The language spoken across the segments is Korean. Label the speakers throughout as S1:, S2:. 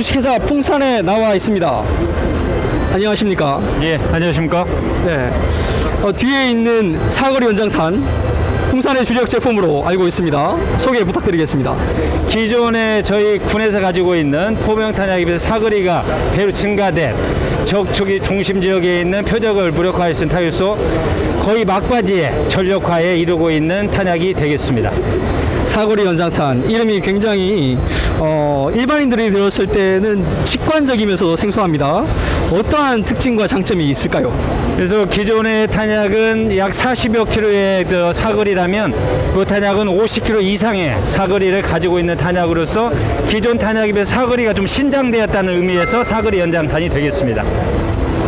S1: 주식회사 풍산에 나와 있습니다. 안녕하십니까?
S2: 예, 안녕하십니까?
S1: 네. 어, 뒤에 있는 사거리 연장탄 풍산의 주력 제품으로 알고 있습니다. 소개 부탁드리겠습니다.
S2: 기존에 저희 군에서 가지고 있는 포병 탄약에 비해서 사거리가 배로 증가된 적축이 중심 지역에 있는 표적을 무력화할 수 있는 타격소 거의 막바지에 전력화에 이르고 있는 탄약이 되겠습니다.
S1: 사거리 연장탄 이름이 굉장히 어, 일반인들이 들었을 때는 직관적이면서도 생소합니다. 어떠한 특징과 장점이 있을까요?
S2: 그래서 기존의 탄약은 약 40여 킬로의 저 사거리라면 그 탄약은 50킬로 이상의 사거리를 가지고 있는 탄약으로서 기존 탄약에 비해 사거리가 좀 신장되었다는 의미에서 사거리 연장탄이 되겠습니다.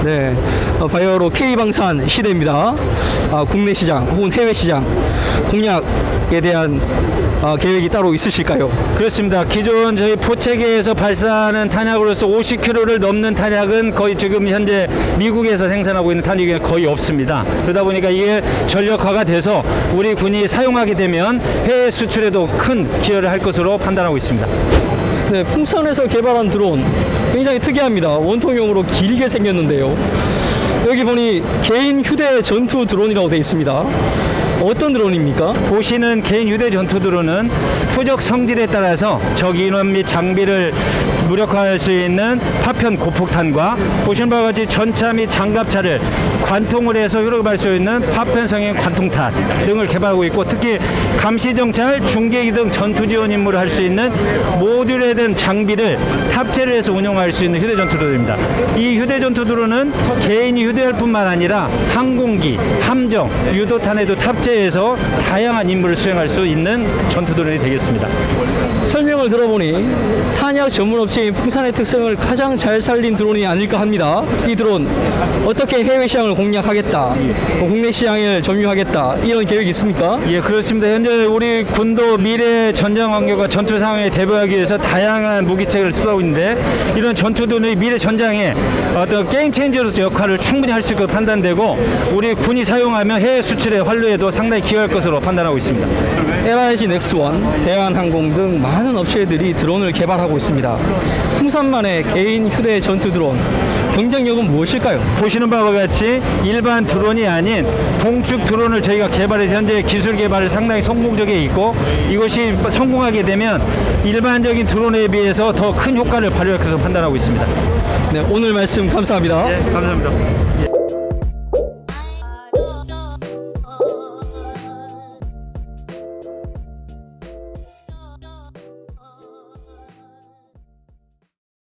S1: 네, 어, 바이오로 K방산 시대입니다. 아, 국내 시장 혹은 해외 시장 공략 에 대한 아, 계획이 따로 있으실까요?
S2: 그렇습니다. 기존 저희 포체계에서 발사하는 탄약으로서 50kg를 넘는 탄약은 거의 지금 현재 미국에서 생산하고 있는 탄약이 거의 없습니다. 그러다 보니까 이게 전력화가 돼서 우리 군이 사용하게 되면 해외 수출에도 큰 기여를 할 것으로 판단하고 있습니다.
S1: 네, 풍산에서 개발한 드론 굉장히 특이합니다. 원통형으로 길게 생겼는데요. 여기 보니 개인 휴대 전투 드론이라고 되어 있습니다. 어떤 드론입니까?
S2: 보시는 개인 유대 전투 드론은 표적 성질에 따라서 적 인원 및 장비를 무력화할 수 있는 파편 고폭탄과 보시는 바와 같이 전차 및 장갑차를 관통을 해서 효력을 발수 있는 파편성형 관통탄 등을 개발하고 있고 특히 감시 정찰, 중계기 등 전투 지원 임무를 할 수 있는 모듈에 장비를 탑재를 해서 운영할 수 있는 휴대 전투 드론입니다. 이 휴대 전투 드론은 개인이 휴대할 뿐만 아니라 항공기, 함정, 유도탄에도 탑재 해서 다양한 임무를 수행할 수 있는 전투 드론이 되겠습니다.
S1: 설명을 들어보니 탄약 전문 업체인 풍산의 특성을 가장 잘 살린 드론이 아닐까 합니다. 이 드론 어떻게 해외 시장을 공략하겠다, 뭐 국내 시장을 점유하겠다 이런 계획이 있습니까?
S2: 예, 그렇습니다. 현재 우리 군도 미래 전장 환경과 전투 상황에 대비하기 위해서 다양한 무기체계를 수하고 있는데 이런 전투들의 미래 전장에 어떤 게임 체인저로서 역할을 충분히 할 수 있고 판단되고 우리 군이 사용하면 해외 수출의 활로에도 상당히 기여할 것으로 판단하고 있습니다.
S1: LIG 넥스원, 대한항공 등 많은 업체들이 드론을 개발하고 있습니다. 풍산만의 개인 휴대 전투 드론 경쟁력은 무엇일까요?
S2: 보시는 바와 같이 일반 드론이 아닌 동축 드론을 저희가 개발해서 현재 기술 개발을 상당히 성공적에 있고 이것이 성공하게 되면 일반적인 드론에 비해서 더 큰 효과를 발휘할 것으로 판단하고 있습니다.
S1: 네, 오늘 말씀 감사합니다.
S2: 네, 감사합니다.